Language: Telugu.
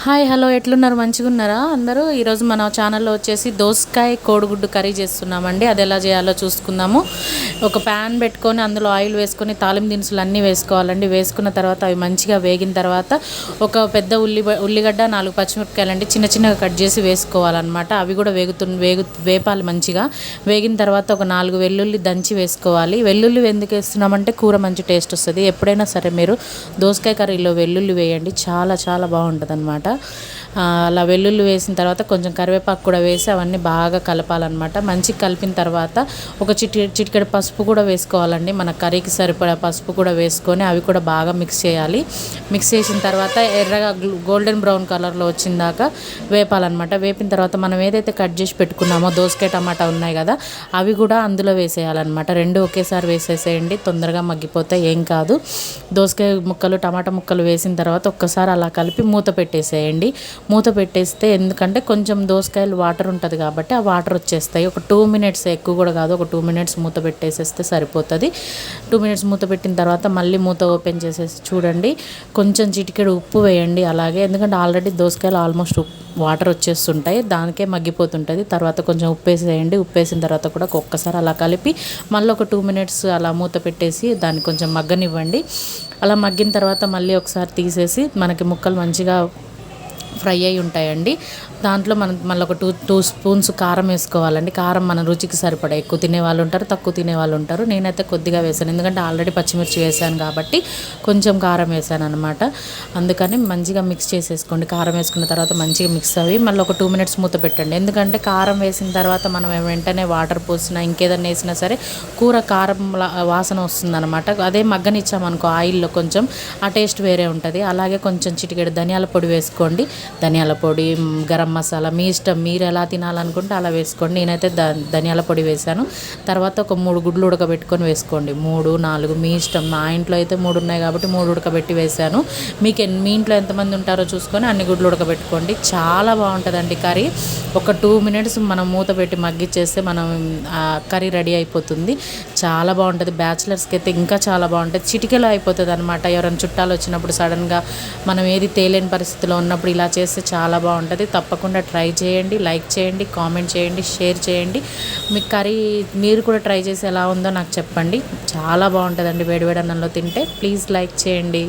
హాయ్ హలో ఎట్లున్నారు? మంచిగా ఉన్నారా అందరూ ఈరోజు మన ఛానల్లో వచ్చేసి దోసకాయ కోడిగుడ్డు కర్రీ చేస్తున్నామండి. అది ఎలా చేయాలో చూసుకుందాము. ఒక ప్యాన్ పెట్టుకొని అందులో ఆయిల్ వేసుకొని తాలిం దినుసులు అన్నీ వేసుకోవాలండి. వేసుకున్న తర్వాత అవి మంచిగా వేగిన తర్వాత ఒక పెద్ద ఉల్లి ఉల్లిగడ్డ నాలుగు పచ్చిమిరపకాయలండి చిన్న చిన్నగా కట్ చేసి వేసుకోవాలన్నమాట. అవి కూడా వేగుతు వేగు వేపాలి మంచిగా. వేగిన తర్వాత ఒక నాలుగు వెల్లుల్లి దంచి వేసుకోవాలి. వెల్లుల్లి ఎందుకు వేస్తున్నామంటే కూర మంచి టేస్ట్ వస్తుంది. ఎప్పుడైనా సరే మీరు దోసకాయ కర్రీలో వెల్లుల్లి వేయండి. చాలా చాలా బాగుంటుంది అనమాట అలా వెల్లుల్లి వేసిన తర్వాత కొంచెం కరివేపాకు కూడా వేసి అవన్నీ బాగా కలపాలన్నమాట. మంచిగా కలిపిన తర్వాత ఒక చిటి చిటికెడు పసుపు కూడా వేసుకోవాలండి. మన కర్రీకి సరిపడా పసుపు కూడా వేసుకొని అవి కూడా బాగా మిక్స్ చేయాలి. మిక్స్ చేసిన తర్వాత ఎర్రగా గోల్డెన్ బ్రౌన్ కలర్లో వచ్చిందాక వేపాలన్నమాట. వేపిన తర్వాత మనం ఏదైతే కట్ చేసి పెట్టుకున్నామో దోసకాయ టమాటా ఉన్నాయి కదా అవి కూడా అందులో వేసేయాలన్నమాట. రెండు ఒకేసారి వేసేసేయండి. తొందరగా మగ్గిపోతే ఏం కాదు. దోసకాయ ముక్కలు టమాటా ముక్కలు వేసిన తర్వాత ఒక్కసారి అలా కలిపి మూత పెట్టేసేయండి మూత పెట్టేస్తే ఎందుకంటే కొంచెం దోసకాయలు వాటర్ ఉంటుంది కాబట్టి ఆ వాటర్ వచ్చేస్తాయి. ఒక టూ మినిట్స్ ఎక్కువ కూడా కాదు ఒక టూ మినిట్స్ మూత పెట్టేసేస్తే సరిపోతుంది. టూ మినిట్స్ మూత పెట్టిన తర్వాత మళ్ళీ మూత ఓపెన్ చేసేసి చూడండి. కొంచెం చిటికెడు ఉప్పు వేయండి అలాగే ఎందుకంటే ఆల్రెడీ దోసకాయలు ఆల్మోస్ట్ వాటర్ వచ్చేస్తుంటాయి. దానికే మగ్గిపోతుంటుంది. తర్వాత కొంచెం ఉప్పు వేసేయండి ఉప్పు వేసిన తర్వాత కూడా ఒక్కసారి అలా కలిపి మళ్ళీ ఒక టూ మినిట్స్ అలా మూత పెట్టేసి దాన్ని కొంచెం మగ్గనివ్వండి. అలా మగ్గిన తర్వాత మళ్ళీ ఒకసారి తీసేసి మనకి ముక్కలు మంచిగా ఫ్రై అయి ఉంటాయండి. దాంట్లో మనం మళ్ళీ ఒక టూ టూ స్పూన్స్ కారం వేసుకోవాలండి. కారం మన రుచికి సరిపడా ఎక్కువ తినే వాళ్ళు ఉంటారు తక్కువ తినే వాళ్ళు ఉంటారు. నేనైతే కొద్దిగా వేసాను. ఎందుకంటే ఆల్రెడీ పచ్చిమిర్చి వేసాను కాబట్టి కొంచెం కారం వేసాను అనమాట అందుకని మంచిగా మిక్స్ చేసేసుకోండి. కారం వేసుకున్న తర్వాత మంచిగా మిక్స్ అవి. మళ్ళీ ఒక టూ మినిట్స్ మూత పెట్టండి. ఎందుకంటే కారం వేసిన తర్వాత మనం వెంటనే వాటర్ పోసినా ఇంకేదన్నా వేసినా సరే కూర కారం వాసన వస్తుందన్నమాట. అదే మగ్గనిచ్చామనుకో ఆయిల్లో కొంచెం ఆ టేస్ట్ వేరే ఉంటుంది. అలాగే కొంచెం చిటికెడు ధనియాల పొడి వేసుకోండి. ధనియాల పొడి గరం మసాలా మీ ఇష్టం మీరు ఎలా తినాలనుకుంటే అలా వేసుకోండి. నేనైతే ద ధనియాల పొడి వేసాను తర్వాత ఒక మూడు గుడ్లు ఉడకబెట్టుకొని వేసుకోండి. మూడు నాలుగు మీ ఇష్టం. మా ఇంట్లో అయితే మూడు ఉన్నాయి కాబట్టి మూడు ఉడకబెట్టి వేసాను మీకు మీ ఇంట్లో ఎంతమంది ఉంటారో చూసుకొని అన్ని గుడ్లు ఉడకబెట్టుకోండి. చాలా బాగుంటుందండి కర్రీ. ఒక టూ మినిట్స్ మనం మూత పెట్టి మగ్గిచ్చేస్తే మనం కర్రీ రెడీ అయిపోతుంది. చాలా బాగుంటుంది. బ్యాచిలర్స్కి అయితే ఇంకా చాలా బాగుంటుంది. చిటికెలో అయిపోతుంది అనమాట ఎవరైనా చుట్టాలు వచ్చినప్పుడు సడన్గా మనం ఏది తేలేని పరిస్థితిలో ఉన్నప్పుడు ఇలా చేస్తే చాలా బాగుంటుంది. తప్పకుండా ట్రై చేయండి లైక్ చేయండి కామెంట్ చేయండి షేర్ చేయండి. మీ కర్రీ మీరు కూడా ట్రై చేసి ఎలా ఉందో నాకు చెప్పండి. చాలా బాగుంటుందండి వేడివేడి అన్నంలో తింటే. ప్లీజ్ లైక్ చేయండి.